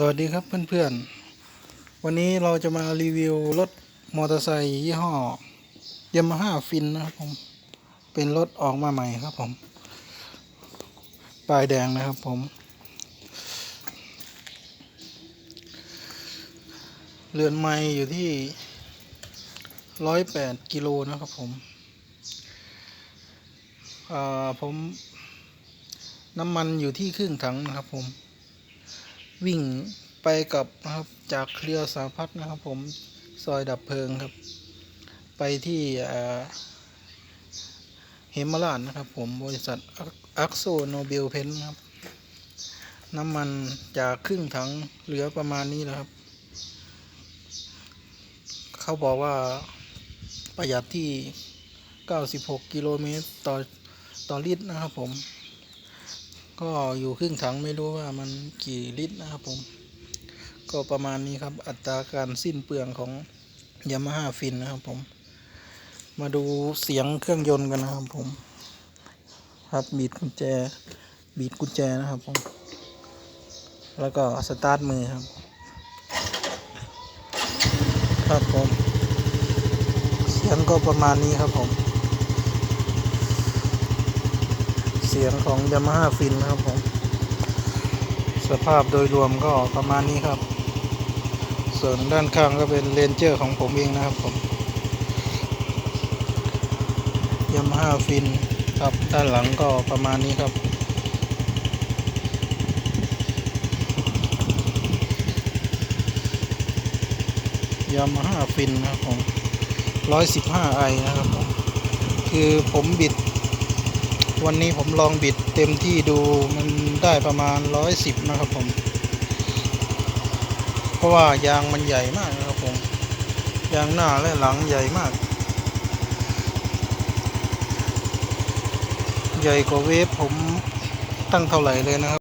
สวัสดีครับเพื่อนๆ วันนี้เราจะมารีวิวรถมอเตอร์ไซค์ยี่ห้อยามาฮ่าฟินนะครับผม เป็นรถออกมาใหม่ครับผม ป้ายแดงนะครับผม เรือนไม้อยู่ที่ร้อยแปดกิโลนะครับผมอ่าผมน้ำมันอยู่ที่ครึ่งถังนะครับผม วิ่งไปกับนะครับจากเครือสาพัฒน์นะครับ ผมซอยดับเพลิงครับ ไปที่เฮมมาลานนะครับ ผมบริษัทอักโซโนเบลเพนครับ น้ำมันจากครึ่งถังเหลือประมาณนี้แหละครับ เขาบอกว่าประหยัดที่ 96 กิโลเมตรต่อต่อลิตรนะครับผม ก็อยู่ครึ่งถังไม่รู้ว่ามันกี่ลิตรนะครับผม ก็ประมาณนี้ครับอัตราการสิ้นเปลืองของยามาฮ่าฟินนะครับผม มาดูเสียงเครื่องยนต์กันนะครับผมครับบีดกุญแจบีดกุญแจนะครับผม แล้วก็สตาร์ทมือครับ ครับผม เสียงก็ประมาณนี้ครับผม เสียงของ Yamaha Fin นนะครับผม สภาพโดยรวมก็ประมาณนี้ครับ ส่วนด้านข้างก็เป็นเลนเจอร์ของผมเองนะครับผม Yamaha Fin ครับด้านหลังก็ประมาณนี้ครับ Yamaha Fin นะครับผม 115i นะครับผมคือผมบิด วันนี้ผมลองบิดเต็มที่ดูมันได้ประมาณร้อยสิบนะครับผม เพราะว่ายางมันใหญ่มากนะครับผม ยางหน้าและหลังใหญ่มาก ใหญ่กว่าเวฟผมตั้งเท่าไหร่เลยนะครับ